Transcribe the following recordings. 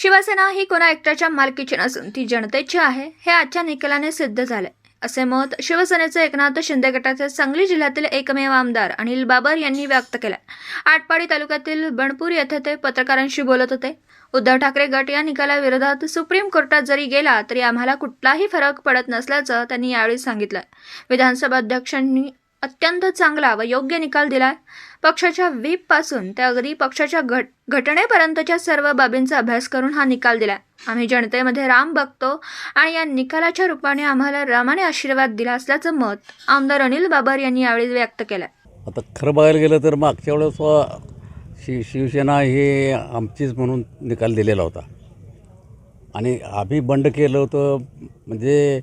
शिवसेना ही कोणा एकट्याच्या मालकीची नसून ती जनतेची आहे हे आजच्या निकालाने सिद्ध झाले असे मत शिवसेनेचे एकनाथ शिंदे गटाचे सांगली जिल्ह्यातील एकमेव आमदार अनिल बाबर यांनी व्यक्त केले आटपाडी तालुक्यातील बणपूर येथे ते पत्रकारांशी बोलत होते. उद्धव ठाकरे गट या निकालाविरोधात सुप्रीम कोर्टात जरी गेला तरी आम्हाला कुठलाही फरक पडत नसल्याचं त्यांनी यावेळी सांगितलं विधानसभा अध्यक्षांनी अत्यंत चांगला व योग्य निकाल दिला पक्षाच्या व्हीपपासून ते अगदी पक्षाच्या घट घटनेपर्यंतच्या सर्व बाबींचा अभ्यास करून हा निकाल दिला आम्ही जनतेमध्ये राम बघतो आणि या निकालाच्या रूपाने आम्हाला रामाने आशीर्वाद दिला असल्याचं मत आमदार अनिल बाबर यांनी यावेळी व्यक्त केलं आता खरं बघायला गेलं तर मागच्या वेळेस शि शिवसेना हे आमचीच म्हणून निकाल दिलेला होता. आणि आम्ही बंड केलं होतं म्हणजे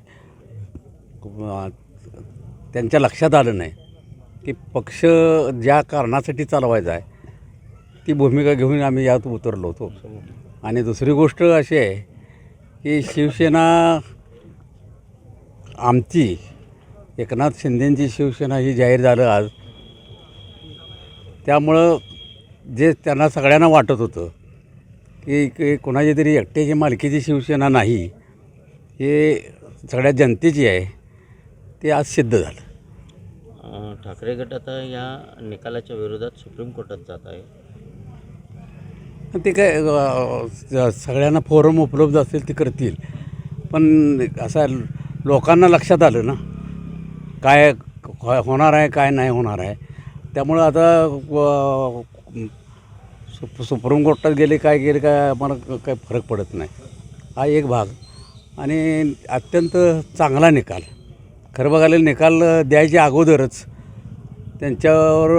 त्यांच्या लक्षात आलं नाही की पक्ष ज्या कारणासाठी चालवायचा आहे ती भूमिका घेऊन आम्ही यात उतरलो होतो. आणि दुसरी गोष्ट अशी आहे की शिवसेना आमची एकनाथ शिंदेंची शिवसेना ही जाहीर झालं आज. त्यामुळं जे त्यांना सगळ्यांना वाटत होतं की कोणाची तरी एकट्याची मालकीची शिवसेना नाही हे सगळ्या जनतेची आहे ते आज सिद्ध झालं. ठाकरे गट आता या निकालाच्या विरोधात सुप्रीम कोर्टात जात आहे. ते काय सगळ्यांना फोरम उपलब्ध असेल ते करतील. पण असं लोकांना लक्षात आलं ना काय हो- होणार आहे काय नाही होणार आहे. त्यामुळं आता व- सुप सुप्रीम कोर्टात गेले काय गेले काय आम्हाला काय फरक पडत नाही. हा एक भाग. आणि अत्यंत चांगला निकाल. खरं बघायला निकाल द्यायच्या अगोदरच त्यांच्यावर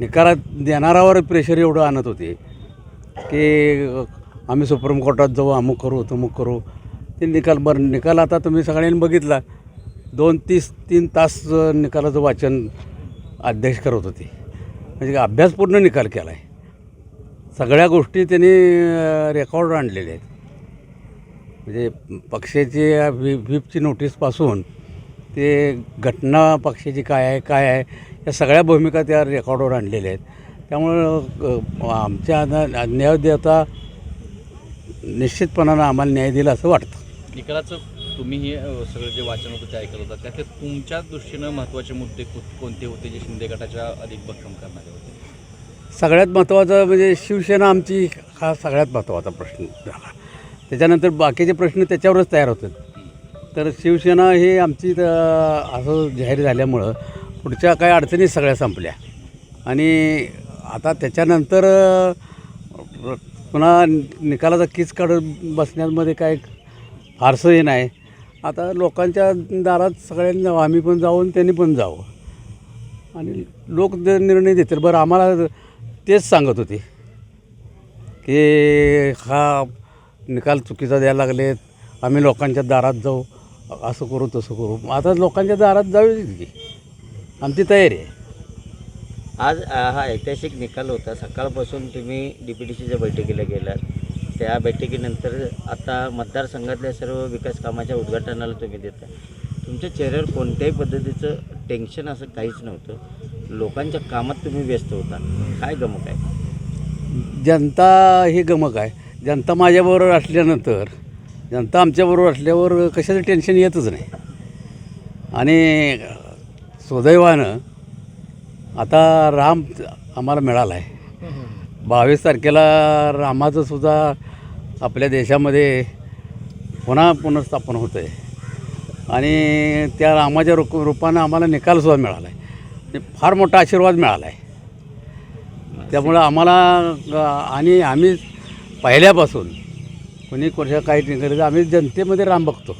निकालात देणारावर प्रेशर एवढं आणत होते की आम्ही सुप्रीम कोर्टात जाऊ अमुक करू तमुक करू. ते निकाल बरं निकाल आता तुम्ही सगळ्यांनी बघितला. दोन तीस तीन तास निकालाचं वाचन अध्यक्ष करत होते. म्हणजे अभ्यासपूर्ण निकाल केला आहे सगळ्या गोष्टी त्यांनी रेकॉर्ड आणलेल्या आहेत. म्हणजे पक्षाची व्ही व्हीपची नोटीसपासून ते घटना पक्षाची काय आहे काय आहे या सगळ्या भूमिका त्या रेकॉर्डवर आणलेल्या आहेत. त्यामुळं आमच्या ना- न्यायदेवता निश्चितपणानं आम्हाला न्याय दिला असं वाटतं. निकालाचं तुम्ही हे सगळं जे वाचन होतं ते ऐकत होता. त्यातले तुमच्या दृष्टीनं महत्त्वाचे मुद्दे कोणते होते जे शिंदे गटाच्या अधिक भक्कम करणारे होते? सगळ्यात महत्त्वाचा म्हणजे शिवसेना आमची हा सगळ्यात महत्त्वाचा प्रश्न झाला त्याच्यानंतर बाकीचे प्रश्न त्याच्यावरच तयार होतात तर शिवसेना ही आमची तर असं जाहीर झाल्यामुळं पुढच्या काही अडचणी सगळ्या संपल्या. आणि आता त्याच्यानंतर पुन्हा निकालाचा कीच काढून बसण्यामध्ये काय फारसं हे नाही. आता लोकांच्या दारात सगळ्यांनी आम्ही पण जाऊ आणि त्यांनी पण जावं. आणि लोक जे निर्णय देतील बरं आम्हाला तेच सांगत होते की हा निकाल चुकीचा द्यायला लागलेत आम्ही लोकांच्या दारात जाऊ. असं करू तसं करू. आता लोकांच्या दारात जाऊ की. आमची तयारी आहे. आज अ, हा ऐतिहासिक निकाल होता. सकाळपासून तुम्ही डी पी डी सीच्या बैठकीला गेलात. त्या बैठकीनंतर आता मतदारसंघातल्या सर्व विकास कामाच्या उद्घाटनाला तुम्ही देता तुमच्या चेहऱ्यावर कोणत्याही पद्धतीचं टेन्शन असं काहीच नव्हतं. लोकांच्या कामात तुम्ही व्यस्त होता. काय गमक आहे? जनता ही गमक आहे. जनता माझ्याबरोबर असल्यानंतर जनता आमच्याबरोबर असल्यावर कशाचं टेन्शन येतच नाही. आणि सुदैवानं आता राम आम्हाला मिळाला आहे बावीस तारखेला रामाचं सुद्धा आपल्या देशामध्ये पुन्हा पुनर्स्थापन होतं आहे आणि त्या रामाच्या रूप रूपानं आम्हाला निकालसुद्धा मिळाला आहे म्हणजे फार मोठा आशीर्वाद मिळाला आहे त्यामुळं आम्हाला आणि आम्ही पहिल्यापासून कोणी कोणत्या काही नाही करत आम्ही जनतेमध्ये राम बघतो.